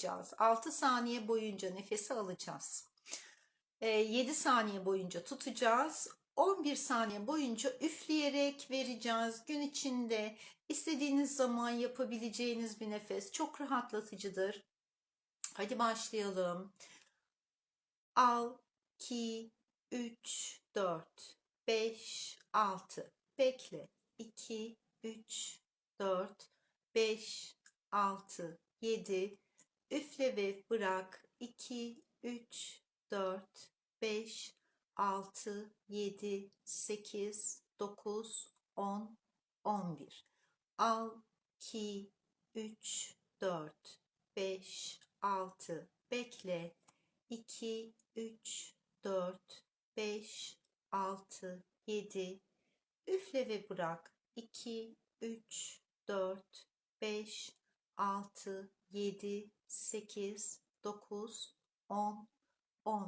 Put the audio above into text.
sayacağız. 6 saniye boyunca nefesi alacağız. 7 saniye boyunca tutacağız. 11 saniye boyunca üfleyerek vereceğiz. Gün içinde istediğiniz zaman yapabileceğiniz bir nefes. Çok rahatlatıcıdır. Hadi başlayalım. Al, 2, 3, 4, 5, 6. Bekle. 2, 3, 4, 5, 6, 7. Üfle ve bırak. 2, 3, 4, 5, 6, 7, 8, 9, 10, 11. Al, 2, 3, 4, 5, 6. Bekle. 2, 3, 4, 5, 6, 7. Üfle ve bırak. 2, 3, 4, 5, 6, 7, 8, 9, 10,